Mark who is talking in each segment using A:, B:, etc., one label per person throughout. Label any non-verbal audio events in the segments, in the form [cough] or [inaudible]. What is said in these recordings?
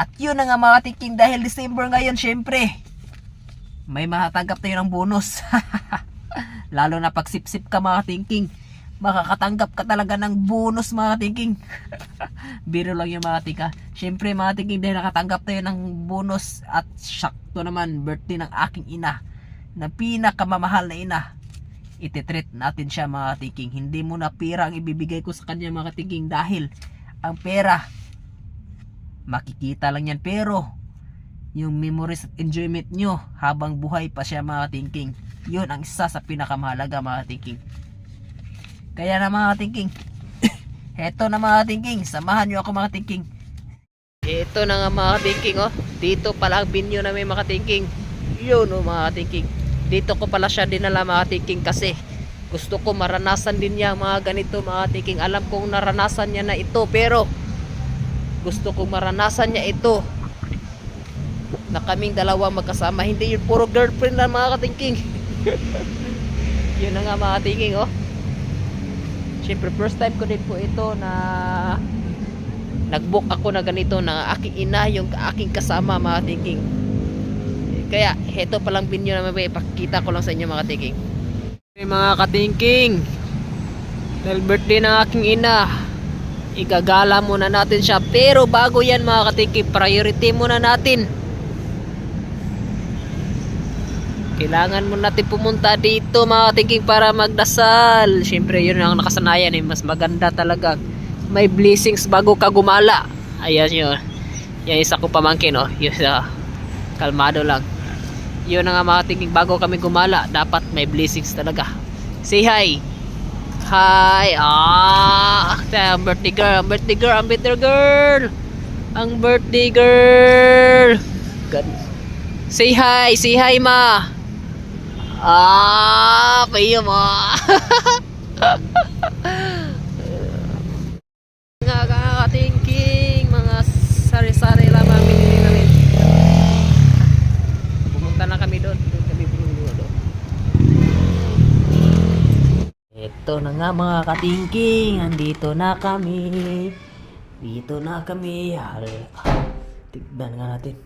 A: At yun na nga mga thinking dahil December ngayon syempre. May matatanggap tayo ng bonus. [laughs] Lalo na pag sip-sip ka mga thinking. Makakatanggap ka talaga ng bonus mga thinking. [laughs] Biro lang yung mga tika. Syempre mga thinking dahil nakatanggap tayo ng bonus at sakto naman birthday ng aking ina na pinakamamahal na ina ititreat natin siya mga thinking. Hindi mo na pera ang ibibigay ko sa kanya mga thinking dahil ang pera makikita lang yan pero yung memories at enjoyment nyo habang buhay pa siya mga thinking. Yun ang isa sa pinakamahalaga mga thinking. Kaya na mga thinking, [coughs] heto na mga thinking, samahan nyo ako mga thinking. Ito na nga mga thinking oh. Dito pala ang binyo na may mga thinking. Yun oh mga thinking. Dito ko pala siya dinala mga thinking kasi gusto ko maranasan din niya mga ganito mga thinking. Alam kong naranasan niya na ito pero gusto kong maranasan niya ito na kaming dalawa magkasama. Hindi yun puro girlfriend na mga thinking. [laughs] yun na nga mga thinking oh. Siyempre first time ko din po ito na nagbook ako na ganito na aking ina yung aking kasama mga thinking kaya heto palang binyo na may ipakita ko lang sa inyo mga thinking hey, mga katingking dahil birthday ng aking ina igagala muna natin siya pero bago yan mga katingking priority muna natin kailangan mo natin pumunta dito mga katingking para magdasal syempre yun ang nakasanayan eh. mas maganda talaga may blessings bago ka gumala. Ayan yun. Yan isa ko pamangkin, oh. Yun, uh, kalmado lang. Yun ang mga tingin bago kami gumala. Dapat may blessings talaga. Say hi. Hi. Ah, ang birthday girl. Ang birthday girl. Ang birthday girl. Ang birthday girl. God. Say hi. Say hi, ma. Ah, kayo, ma. [laughs] nga mga katingking andito na kami dito na kami Hal- tignan nga natin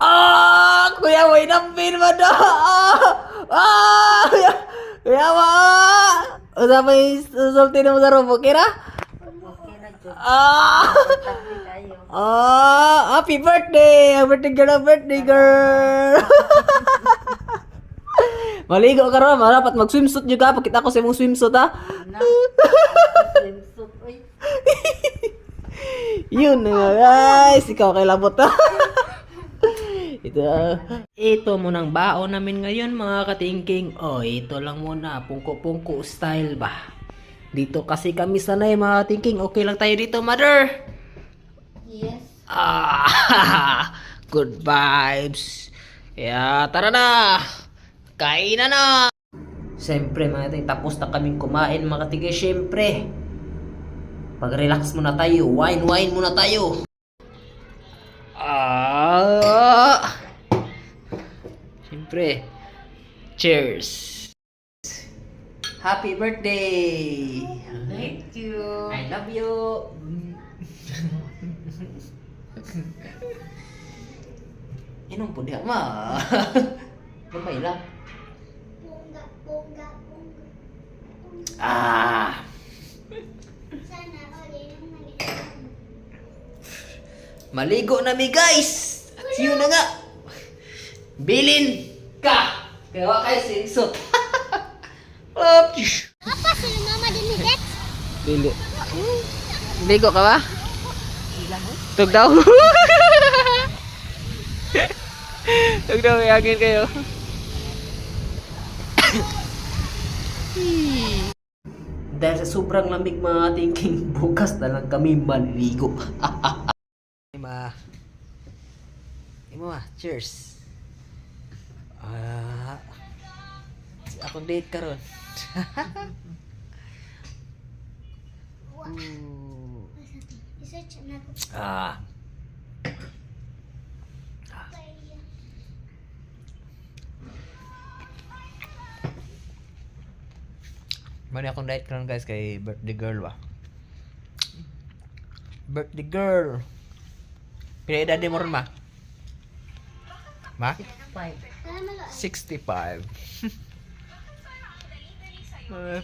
A: Ah! Kuya, may nampin mo do! Ah! Ah! Kuya, kuya mo! Usa pa yung sulti na mo sa rubo, kira? Ah! Ah! Happy birthday! Happy birthday girl! Birthday girl! [laughs] Maligo ka ron, dapat mag-swimsuit juga. Pakita ko sa imong swimsuit ha. [laughs] Yun na nga guys, ikaw kay labot ha. [laughs] ito, ito munang baon namin ngayon mga katingking. Oh, ito lang muna, pungko-pungko style ba. Dito kasi kami sanay mga thinking. Okay lang tayo dito, mother.
B: Yes.
A: Ah, [laughs] good vibes. Kaya tara na. Kain na na. Siyempre mga ting, tapos na kaming kumain mga tigay. Siyempre, pag-relax muna tayo. Wine, wine muna tayo. Ah. Siyempre, cheers. Happy birthday!
B: Thank you.
A: I love you. [laughs] Inom po diha ma. [laughs] Gamay lang. Ah. Maligo na mi guys. At yun na nga. Bilin ka. Kaya wa kayo sinsot.
B: Apa sila mama din ni Dex?
A: Dili. Ligo ka ba? Tug daw. [laughs] Tug daw, yagin kayo. Dahil sa sobrang lamig mga thinking, bukas na lang kami maliligo. Ma. Imo ma, cheers. Ah. Akong date karon. Ah. Mani akong diet karon guys kay birthday girl ba. Birthday girl. Pila edad mo ron ma? Ma?
C: Five.
B: Tama lo.
A: 65. Eh,